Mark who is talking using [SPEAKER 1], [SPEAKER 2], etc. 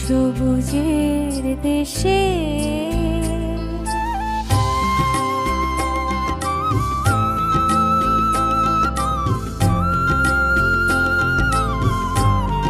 [SPEAKER 1] সবুজের দেশে